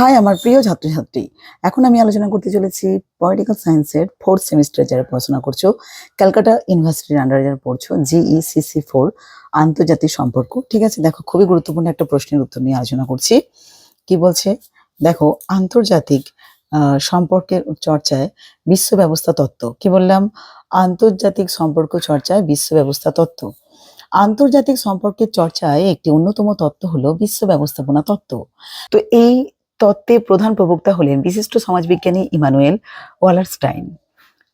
High, আমার প্রিয় ছাত্রছাত্রী। এখন আমি আলোচনা করতে চলেছি পলিটিক্যাল সায়েন্সের ফোর্থ সেমিস্টার যারা পড়াশোনা করছ, ক্যালকাটা ইউনিভার্সিটির আন্ডারে যারা পড়ছো জিইসিসি ফোর আন্তর্জাতিক সম্পর্ক। ঠিক আছে, দেখো, খুবই গুরুত্বপূর্ণ একটা প্রশ্নের উত্তর নিয়ে আলোচনা করছি। কি বলছে? দেখো, আন্তর্জাতিক সম্পর্কের চর্চায় বিশ্ব ব্যবস্থা তত্ত্ব। কি বললাম? আন্তর্জাতিক সম্পর্ক চর্চায় বিশ্ব ব্যবস্থা তত্ত্ব। আন্তর্জাতিক সম্পর্কের চর্চায় একটি অন্যতম তত্ত্ব হলো বিশ্ব ব্যবস্থাপনা তত্ত্ব। তো এই তত্ত্বের প্রধান প্রবক্তা হলেন বিশিষ্ট সমাজবিজ্ঞানী ইমানুয়েল ওয়ালারস্টাইন।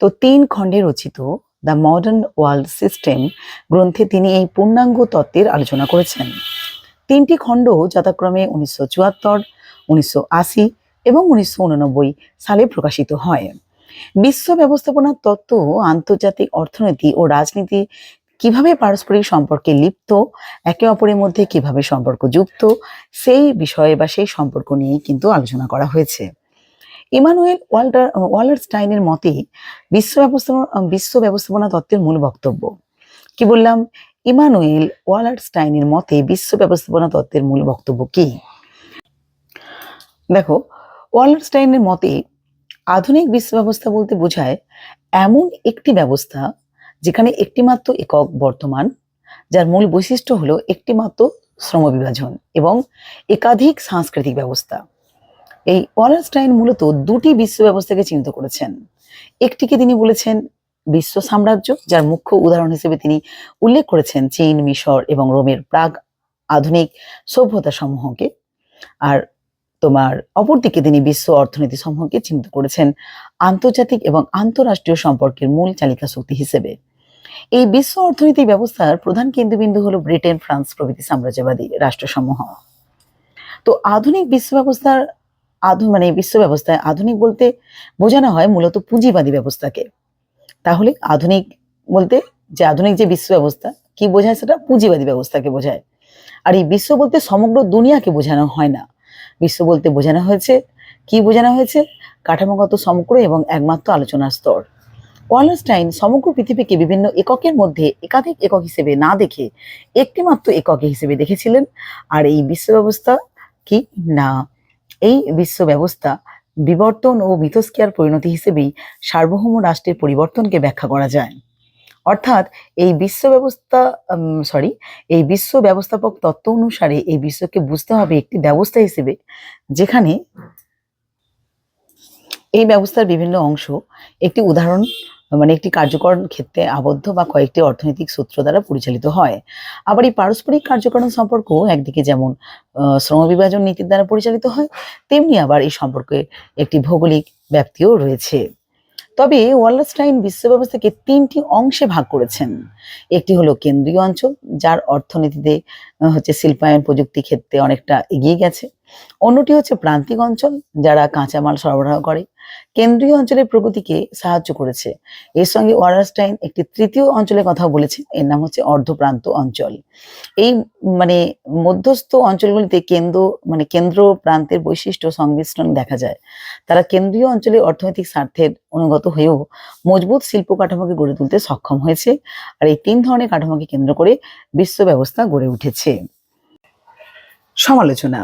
তো তিন খণ্ডে রচিত দ্য মডার্ন ওয়ার্ল্ড সিস্টেম গ্রন্থে তিনি এই পূর্ণাঙ্গ তত্ত্বের আলোচনা করেছেন। তিনটি খণ্ড যথাক্রমে উনিশশো চুয়াত্তর, উনিশশো আশি এবং উনিশশো উননব্বই সালে প্রকাশিত হয়। বিশ্ব ব্যবস্থাপনার তত্ত্ব আন্তর্জাতিক অর্থনীতি ও রাজনীতি কীভাবে পারস্পরিক সম্পর্কে লিপ্ত, একে অপরের মধ্যে কীভাবে সম্পর্ক যুক্ত, সেই বিষয়ে বা সেই সম্পর্ক নিয়েই কিন্তু আলোচনা করা হয়েছে। ইমানুয়েল ওয়াল্টার ওয়ালারস্টাইনের মতে বিশ্ব ব্যবস্থাপনা বিশ্ব ব্যবস্থাপনা তত্ত্বের মূল বক্তব্য। কি বললাম? ইমানুয়েল ওয়ালারস্টাইনের মতে বিশ্ব ব্যবস্থাপনা তত্ত্বের মূল বক্তব্য কি? দেখো ওয়ালারস্টাইনের মতে আধুনিক বিশ্ব ব্যবস্থা বলতে বোঝায় এমন একটি ব্যবস্থা যেখানে একটিমাত্র একক বর্তমান, যার মূল বৈশিষ্ট্য হলো একটিমাত্র শ্রম বিভাজন এবং একাধিক সাংস্কৃতিক ব্যবস্থা। এই ওয়ালারস্টাইন মূলত দুটি বিশ্ব ব্যবস্থাকে চিহ্নিত করেছেন। একটিকে তিনি বলেছেন বিশ্ব সাম্রাজ্য, যার মুখ্য উদাহরণ হিসেবে তিনি উল্লেখ করেছেন চীন, মিশর এবং রোমের প্রাগ আধুনিক সভ্যতা সমূহকে আর তোমার অপরদিকে তিনি বিশ্ব অর্থনীতি সমূহকে চিহ্নিত করেছেন আন্তর্জাতিক এবং আন্তঃরাষ্ট্রীয় সম্পর্কের মূল চালিকা শক্তি হিসেবে। এই বিশ্ব অর্থনীতি ব্যবস্থার প্রধান কেন্দ্রবিন্দু হলো ব্রিটেন, ফ্রান্স প্রভৃতি সাম্রাজ্যবাদী রাষ্ট্রসমূহ। তো আধুনিক বিশ্ব ব্যবস্থার আধু মানে বিশ্ব ব্যবস্থায় আধুনিক বলতে বোঝানো হয় মূলত পুঁজিবাদী ব্যবস্থাকে। তাহলে আধুনিক বলতে যে আধুনিক যে বিশ্ব ব্যবস্থা, কি বোঝায় সেটা? পুঁজিবাদী ব্যবস্থাকে বোঝায়। আর এই বিশ্ব বলতে সমগ্র দুনিয়াকে বোঝানো হয় না। বিশ্ব বলতে বোঝানো হয়েছে। কি বোঝানো হয়েছে? কাঠামোগত সমগ্র এবং একমাত্র আলোচনার স্তর। ওয়ালারস্টাইন সমগ্র পৃথিবীকে বিভিন্ন এককের মধ্যে একাধিক একক হিসেবে না দেখে একটিমাত্র একক হিসেবে দেখেছিলেন। আর এই বিশ্ব ব্যবস্থা কি? না। এই বিশ্ব ব্যবস্থা বিবর্তন ও মিথস্ক্রিয়ার পরিণতি হিসেবেই সার্বভৌম রাষ্ট্রের পরিবর্তনকে ব্যাখ্যা করা যায়। অর্থাৎ এই বিশ্ব ব্যবস্থা সরি এই বিশ্ব ব্যবস্থাপক তত্ত্ব অনুসারে এই বিশ্বকে বুঝতে হবে একটি ব্যবস্থা হিসেবে, যেখানে এই ব্যবস্থার বিভিন্ন অংশ একটি উদাহরণ মানে একটি কার্যকর ক্ষেত্রে আবদ্ধ বা কয়েকটি অর্থনৈতিক সূত্র দ্বারা পরিচালিত হয়। আবার এই পারস্পরিক কার্যকরণ সম্পর্ক একদিকে যেমন শ্রম বিভাজন নীতির দ্বারা পরিচালিত হয়, তেমনি আবার এই সম্পর্কে একটি ভৌগোলিক ব্যাপ্তিও রয়েছে। তবে ওয়ালস্টাইন বিশ্ব ব্যবস্থাকে তিনটি অংশে ভাগ করেছেন। একটি হলো কেন্দ্রীয় অঞ্চল, যার অর্থনীতিতে হচ্ছে শিল্পায়ন প্রযুক্তি ক্ষেত্রে অনেকটা এগিয়ে গেছে। অন্যটি হচ্ছে প্রান্তিক অঞ্চল, যারা কাঁচামাল সরবরাহ করে। কেন্দ্রীয় অঞ্চলের প্রগতিকে সাহায্য করেছে। এর সঙ্গে ওয়ারাস্টাইন একটি তৃতীয় অঞ্চলের কথা বলেছে এর নাম হচ্ছে অর্ধপ্রান্ত অঞ্চল। এই মানে মধ্যস্থ অঞ্চলগুলিতে কেন্দ্র মানে কেন্দ্র প্রান্তের বৈশিষ্ট্য সংমিশ্রণ দেখা যায়। তারা কেন্দ্রীয় অঞ্চলে অর্থনৈতিক স্বার্থের অনুগত হয়েও মজবুত শিল্প কাঠামোকে গড়ে তুলতে সক্ষম হয়েছে আর এই তিন ধরনের কাঠামোকে কেন্দ্র করে বিশ্ব ব্যবস্থা গড়ে উঠেছে। সমালোচনা।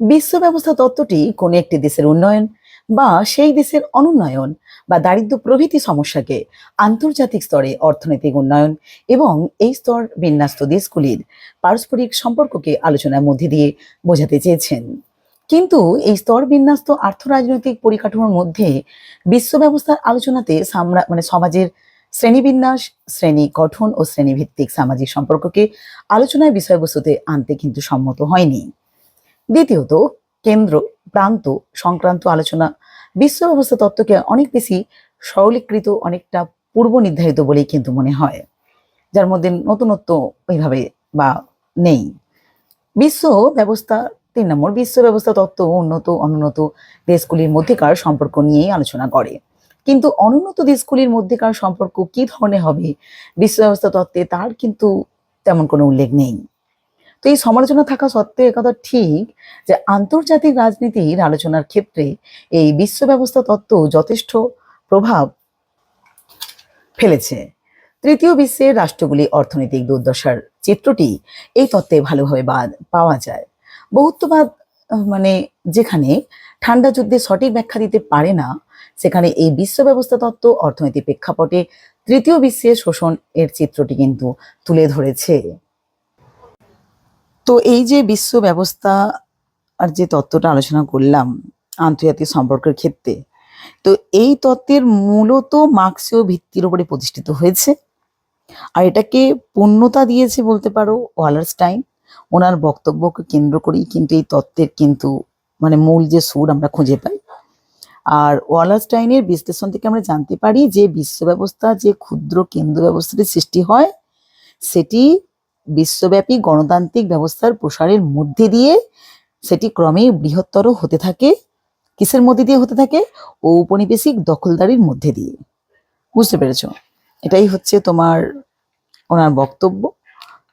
বিশ্ব ব্যবস্থা তত্ত্বটি কোনো একটি দেশের উন্নয়ন বা সেই দেশের অনুন্নয়ন বা দারিদ্র্য প্রভৃতি সমস্যাকে আন্তর্জাতিক স্তরে অর্থনৈতিক উন্নয়ন এবং এই স্তর বিন্যস্ত দেশগুলির পারস্পরিক সম্পর্ককে আলোচনার মধ্যে দিয়ে বোঝাতে চেয়েছেন। কিন্তু এই স্তর বিন্যস্ত আর্থরাজনৈতিক পরিকাঠামোর মধ্যে বিশ্ব ব্যবস্থার আলোচনাতে মানে সমাজের শ্রেণীবিন্যাস, শ্রেণি গঠন ও শ্রেণীভিত্তিক সামাজিক সম্পর্ককে আলোচনায় বিষয়বস্তুতে আনতে কিন্তু সম্মত হয়নি। দ্বিতীয়ত কেন্দ্র, প্রান্ত সংক্রান্ত আলোচনা। বিশ্ব ব্যবস্থা তত্ত্বকে অনেক বেশি সরলীকৃত, অনেকটা পূর্ব নির্ধারিত বলেই কিন্তু মনে হয়, যার মধ্যে নতুনত্ব ওইভাবে বা নেই। বিশ্ব ব্যবস্থা, তিন নম্বর, বিশ্ব ব্যবস্থা তত্ত্ব উন্নত, অনুন্নত দেশগুলির মধ্যেকার সম্পর্ক নিয়েই আলোচনা করে। কিন্তু অনুন্নত দেশগুলির মধ্যেকার সম্পর্ক কি ধরনের হবে? বিশ্ব ব্যবস্থা তত্ত্বে তার কিন্তু তেমন কোনো উল্লেখ নেই। তো এই সমালোচনা থাকা সত্ত্বেও একথা ঠিক যে আন্তর্জাতিক রাজনীতির আলোচনার ক্ষেত্রে এই বিশ্ব ব্যবস্থা তত্ত্ব যথেষ্ট প্রভাব ফেলেছে। তৃতীয় বিশ্বের রাষ্ট্রগুলি অর্থনৈতিক দুর্দশার চিত্রটি এই তত্ত্বে ভালোভাবে পাওয়া যায়। বহুত্ববাদ মানে যেখানে ঠান্ডা যুদ্ধে সঠিক ব্যাখ্যা দিতে পারে না, সেখানে এই বিশ্ব ব্যবস্থা তত্ত্ব অর্থনৈতিক প্রেক্ষাপটে তৃতীয় বিশ্বের শোষণ এর চিত্রটি কিন্তু তুলে ধরেছে। তো এই যে বিশ্ব ব্যবস্থা আর যে তত্ত্বটা আলোচনা করলাম আন্তর্জাতিক সম্পর্কের ক্ষেত্রে, তো এই তত্ত্বের মূলত মার্ক্সীয় ভিত্তির উপরে প্রতিষ্ঠিত হয়েছে। আর এটাকে পূর্ণতা দিয়েছে বলতে পারো ওয়ালারস্টাইন। ওনার বক্তব্যকে কেন্দ্র করেই কিন্তু এই তত্ত্বের কিন্তু মানে মূল যে সুর আমরা খুঁজে পাই। আর ওয়ালারস্টাইনের বিশ্লেষণ থেকে আমরা জানতে পারি যে বিশ্ব ব্যবস্থা যে ক্ষুদ্র কেন্দ্র ব্যবস্থাটি সৃষ্টি হয়, সেটি বিশ্বব্যাপী গণতান্ত্রিক ব্যবস্থার প্রসারের মধ্যে দিয়ে সেটি ক্রমেই বৃহত্তর হতে থাকে। কিসের মধ্যে দিয়ে হতে থাকে? ঔপনিবেশিক দখলদারির মধ্যে দিয়ে। বুঝতে পেরেছ? এটাই হচ্ছে তোমার ওনার বক্তব্য।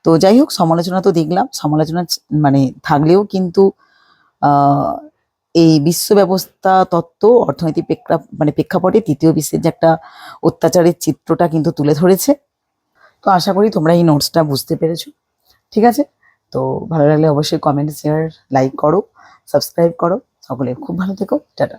তো যাই হোক, সমালোচনা তো দেখলাম। সমালোচনা মানে থাকলেও কিন্তু এই বিশ্ব ব্যবস্থা তত্ত্ব, অর্থনৈতিক প্রেক্ষা মানে প্রেক্ষাপটে তৃতীয় বিশ্বের যে একটা অত্যাচারের চিত্রটা কিন্তু তুলে ধরেছে। তো আশা করি তোমরা এই নোটসটা বুঝতে পেরেছ। ঠিক আছে? তো ভালো লাগলে অবশ্যই কমেন্ট শেয়ার লাইক করো সাবস্ক্রাইব করো। সকলে খুব ভালো থেকো। টাটা।